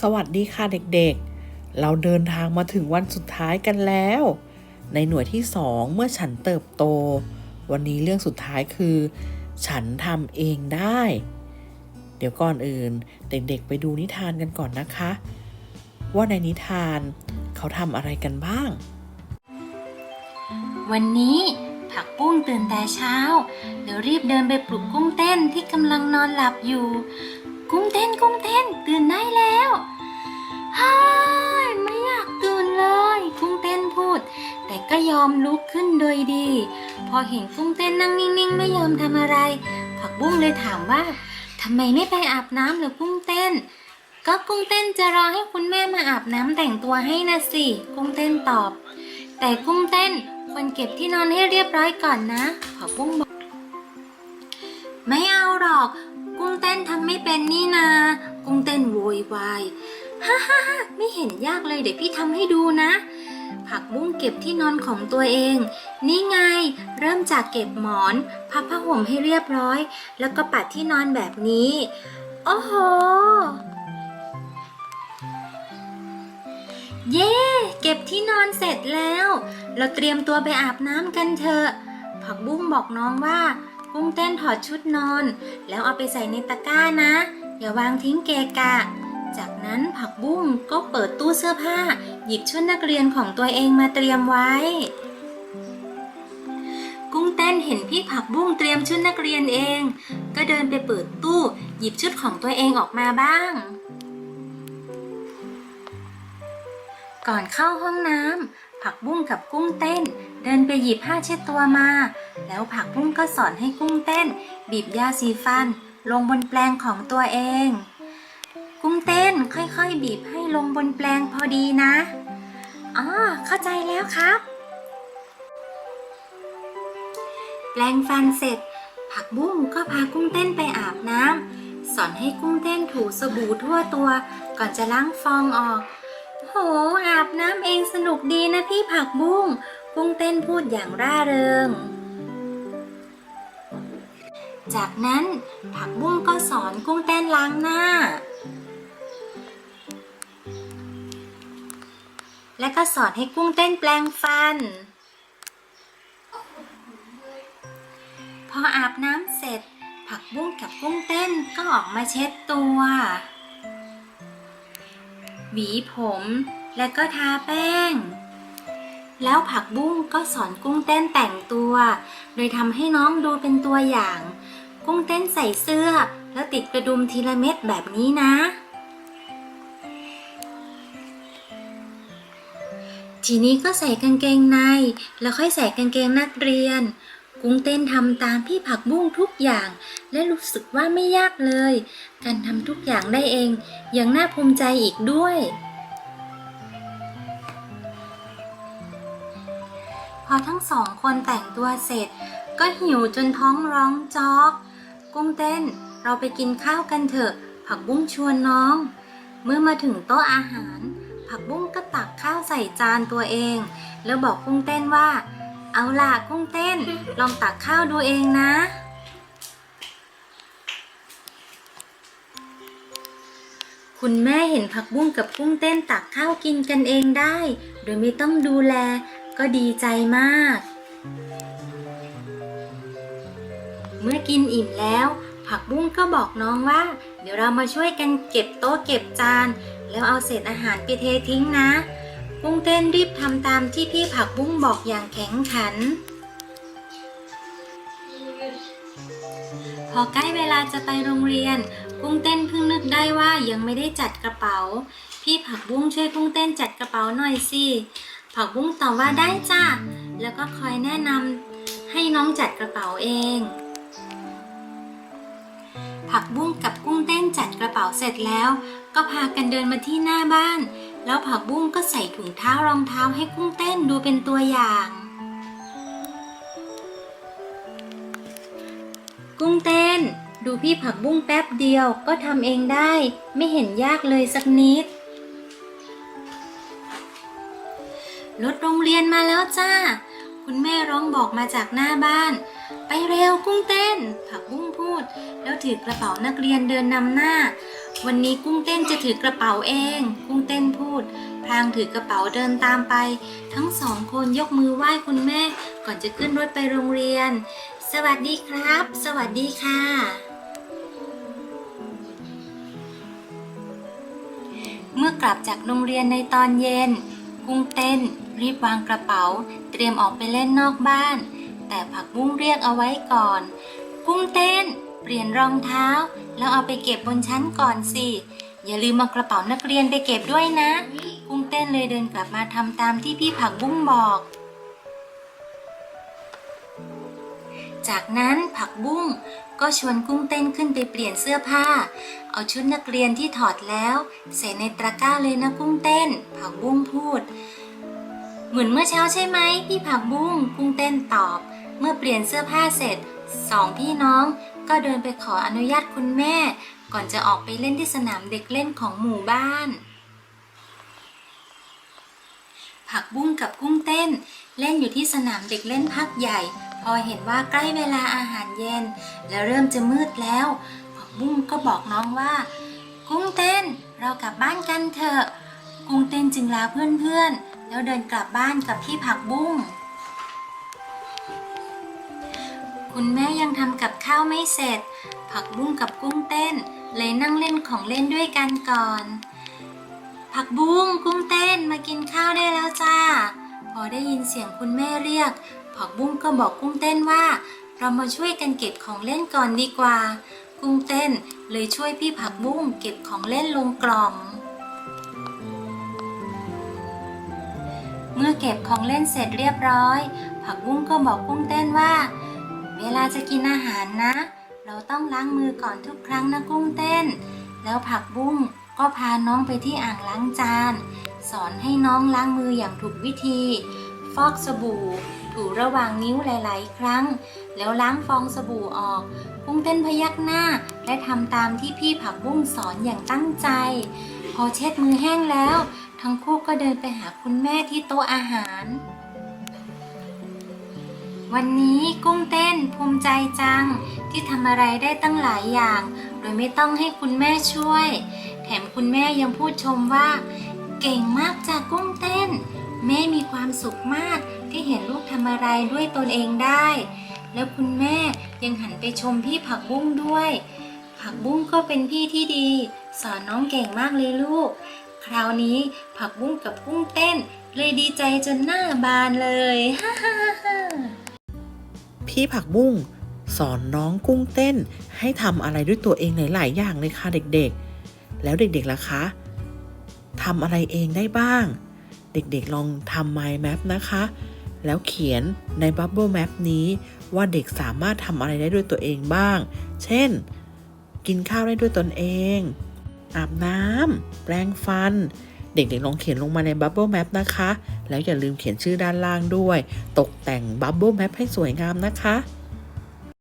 สวัสดีค่ะเด็กๆ เราเดินทางมาถึงวันสุดท้ายกันแล้ว ในหน่วยที่สองเมื่อฉันเติบโต วันนี้เรื่องสุดท้ายคือ ฉันทำเองได้ เดี๋ยวก่อนอื่น เด็กๆ ไปดูนิทานกันก่อนนะคะ ว่าในนิทานเขาทำอะไรกันบ้าง วันนี้ผักปุ้งตื่นแต่เช้า เดี๋ยวรีบเดินไปปลุกกุ้งเต้นที่กำลังนอนหลับอยู่ กุ้งเต้นกุ้งเต้นตื่นได้แล้วฮ่ายไม่อยากตื่นเลย กุ้งเต้นพูด แต่ก็ยอมลุกขึ้นโดยดี พอเห็นกุ้งเต้นนั่งนิ่งๆ ไม่ยอมทำอะไร ผักบุ้งเลยถามว่าทำไมไม่ไปอาบน้ำเหรอกุ้งเต้น ก็กุ้งเต้นจะรอให้คุณแม่มาอาบน้ำแต่งตัวให้นะสิ กุ้งเต้นตอบ แต่กุ้งเต้นควรเก็บที่นอนให้เรียบร้อยก่อนนะผักบุ้งบอกไม่เอาหรอก กุ้งเต้นทำไม่เป็นนี่นา กุ้งเต้นโวยวายฮ่าฮ่าฮ่าไม่เห็นยากเลยเดี๋ยวพี่ทำให้ดูนะ ผักบุ้งเก็บที่นอนของตัวเอง นี่ไง เริ่มจากเก็บหมอน พับผ้าห่มให้เรียบร้อย แล้วก็ปัดที่นอนแบบนี้ โอ้โห เย้เก็บที่นอนเสร็จแล้ว เราเตรียมตัวไปอาบน้ำกันเถอะ ผักบุ้งบอกน้องว่า กุ้งเต้นถอดชุดนอน แล้วเอาไปใส่ในตะกร้านะ อย่าวางทิ้งเกะกะ จากนั้นผักบุ้งก็เปิดตู้เสื้อผ้า หยิบชุดนักเรียนของตัวเองมาเตรียมไว้ กุ้งเต้นเห็นพี่ผักบุ้งเตรียมชุดนักเรียนเอง ก็เดินไปเปิดตู้หยิบชุดของตัวเองออกมาบ้างก่อนเข้าห้องน้ำผักบุ้งกับกุ้งเต้น ดินไปหยิบผ้าเช็ดตัวมา แล้วผักบุ้งก็สอนให้กุ้งเต้น บีบยาสีฟัน ลงบนแปลงของตัวเอง กุ้งเต้นค่อยๆ บีบให้ลงบนแปลงพอดีนะ อ๋อ เข้าใจแล้วครับ แปลงฟันเสร็จ ผักบุ้งก็พากุ้งเต้นไปอาบน้ำสอนให้กุ้งเต้นถูสบู่ทั่วตัว ก่อนจะล้างฟองออก โห อาบน้ำเองสนุกดีนะพี่ผักบุ้ง กุ้งเต้นพูดอย่างร่าเริง จากนั้นผักบุ้งก็สอนกุ้งเต้นล้างหน้า และก็สอนให้กุ้งเต้นแปลงฟัน พออาบน้ำเสร็จ ผักบุ้งกับกุ้งเต้นก็ออกมาเช็ดตัว หวีผมและก็ทาแป้ง แล้วผักบุ้งก็สอนกุ้งเต้นแต่งตัว โดยทำให้น้องดูเป็นตัวอย่าง กุ้งเต้นใส่เสื้อ แล้วติดกระดุมทีละเม็ดแบบนี้นะ ทีนี้ก็ใส่กางเกงใน แล้วค่อยใส่กางเกงนักเรียน กุ้งเต้นทำตามพี่ผักบุ้งทุกอย่าง และรู้สึกว่าไม่ยากเลย การทำทุกอย่างได้เองยังน่าภูมิใจอีกด้วย พอทั้งสองคนแต่งตัวเสร็จ ก็หิวจนท้องร้องจอก กุ้งเต้น เราไปกินข้าวกันเถอะ ผักบุ้งชวนน้อง เมื่อมาถึงโต๊ะอาหาร ผักบุ้งก็ตักข้าวใส่จานตัวเอง แล้วบอกกุ้งเต้นว่า เอาล่ะกุ้งเต้น ลองตักข้าวดูเองนะคุณแม่เห็นผักบุ้งกับกุ้งเต้นตักข้าวกินกันเองได้ โดยไม่ต้องดูแล ก็ดีใจมาก เมื่อกินอิ่มแล้ว ผักบุ้งก็บอกน้องว่า เดี๋ยวเรามาช่วยกันเก็บโต๊ะเก็บจาน แล้วเอาเศษอาหารไปเททิ้งนะกุ้งเต้นรีบทำตามที่พี่ผักบุ้งบอกอย่างแข็งขัน พอใกล้เวลาจะไปโรงเรียน กุ้งเต้นเพิ่งนึกได้ว่ายังไม่ได้จัดกระเป๋า พี่ผักบุ้งช่วยกุ้งเต้นจัดกระเป๋าหน่อยสิ ผักบุ้งตอบว่าได้จ้าแล้วก็คอยแนะนำให้น้องจัดกระเป๋าเอง ผักบุ้งกับกุ้งเต้นจัดกระเป๋าเสร็จแล้ว ก็พากันเดินมาที่หน้าบ้าน แล้วผักบุ้งก็ใส่ถุงเท้ารองเท้าให้กุ้งเต้นดูเป็นตัวอย่าง กุ้งเต้น ดูพี่ผักบุ้งแป๊บเดียวก็ทำเองได้ ไม่เห็นยากเลยสักนิด รถโรงเรียนมาแล้วจ้า คุณแม่ร้องบอกมาจากหน้าบ้าน ไปเร็วกุ้งเต้น ผักบุ้งพูด แล้วถือกระเป๋านักเรียนเดินนำหน้า วันนี้กุ้งเต้นจะถือกระเป๋าเอง กุ้งเต้นพูดพลางถือกระเป๋าเดินตามไป ทั้งสองคนยกมือไหว้คุณแม่ ก่อนจะขึ้นรถไปโรงเรียน สวัสดีครับ สวัสดีค่ะเมื่อกลับจากโรงเรียนในตอนเย็น กุ้งเต้น รีบวางกระเป๋า เตรียมออกไปเล่นนอกบ้าน แต่ผักบุ้งเรียกเอาไว้ก่อนกุ้งเต้น เปลี่ยนรองเท้า แล้วเอาไปเก็บบนชั้นก่อนสิ อย่าลืมเอากระเป๋านักเรียนไปเก็บด้วยนะกุ้งเต้นเลยเดินกลับมาทำตามที่พี่ผักบุ้งบอก จากนั้นผักบุ้ง ก็ชวนกุ้งเต้นขึ้นไปเปลี่ยนเสื้อผ้า เอาชุดนักเรียนที่ถอดแล้ว ใส่ในตะกร้าเลยนะกุ้งเต้น ผักบุ้งพูด เหมือนเมื่อเช้าใช่ไหมพี่ผักบุ้งกุ้งเต้นตอบ เมื่อเปลี่ยนเสื้อผ้าเสร็จสองพี่น้องก็เดินไปขออนุญาตคุณแม่ ก่อนจะออกไปเล่นที่สนามเด็กเล่นของหมู่บ้าน ผักบุ้งกับกุ้งเต้น เล่นอยู่ที่สนามเด็กเล่นพักใหญ่ พอเห็นว่าใกล้เวลาอาหารเย็น แล้วเริ่มจะมืดแล้วผักบุ้งก็บอกน้องว่า กุ้งเต้นเรากลับบ้านกันเถอะกุ้งเต้นจึงลาเพื่อนๆ แล้วเดินกลับบ้านกับพี่ผักบุ้งคุณแม่ยังทำกับข้าวไม่เสร็จ ผักบุ้งกับกุ้งเต้น เลยนั่งเล่นของเล่นด้วยกันก่อน ผักบุ้งกุ้งเต้นมากินข้าวได้แล้วจ้า พอได้ยินเสียงคุณแม่เรียก ผักบุ้งก็บอกกุ้งเต้นว่า เรามาช่วยกันเก็บของเล่นก่อนดีกว่า กุ้งเต้นเลยช่วยพี่ผักบุ้งเก็บของเล่นลงกล่อง เมื่อเก็บของเล่นเสร็จเรียบร้อย ผักบุ้งก็บอกกุ้งเต้นว่า เวลาจะกินอาหารนะ เราต้องล้างมือก่อนทุกครั้งนะกุ้งเต้น แล้วผักบุ้งก็พาน้องไปที่อ่างล้างจาน สอนให้น้องล้างมืออย่างถูกวิธี อกสบู่ ถูระหว่างนิ้วหลาย ๆ ครั้ง แล้วล้างฟองสบู่ออก กุ้งเต้นพยักหน้า และทำตามที่พี่ผักบุ้งสอนอย่างตั้งใจ พอเช็ดมือแห้งแล้ว ทั้งคู่ก็เดินไปหาคุณแม่ที่โต๊ะอาหาร วันนี้กุ้งเต้นภูมิใจจัง ที่ทำอะไรได้ตั้งหลายอย่าง โดยไม่ต้องให้คุณแม่ช่วย แถมคุณแม่ยังพูดชมว่า เก่งมากจากกุ้งเต้น แม่มีความสุขมากที่เห็นลูกทำอะไรด้วยตนเองได้ แล้วคุณแม่ยังหันไปชมพี่ผักบุ้งด้วย ผักบุ้งก็เป็นพี่ที่ดี สอนน้องเก่งมากเลยลูก คราวนี้ผักบุ้งกับกุ้งเต้น เลยดีใจจนหน้าบานเลยฮ่าฮ่าฮ่าพี่ผักบุ้งสอนน้องกุ้งเต้น ให้ทำอะไรด้วยตัวเองหลายๆอย่างเลยค่ะเด็กๆ แล้วเด็กๆล่ะคะทำอะไรเองได้บ้าง เด็กๆลองทำ mind map นะคะ แล้วเขียนใน bubble map นี้ว่าเด็กสามารถทำอะไรได้ด้วยตัวเองบ้าง เช่น กินข้าวได้ด้วยตนเอง อาบน้ำแปรงฟัน เด็กๆลองเขียนลงมาใน bubble map นะคะ แล้วอย่าลืมเขียนชื่อด้านล่างด้วย ตกแต่ง bubble map ให้สวยงามนะคะ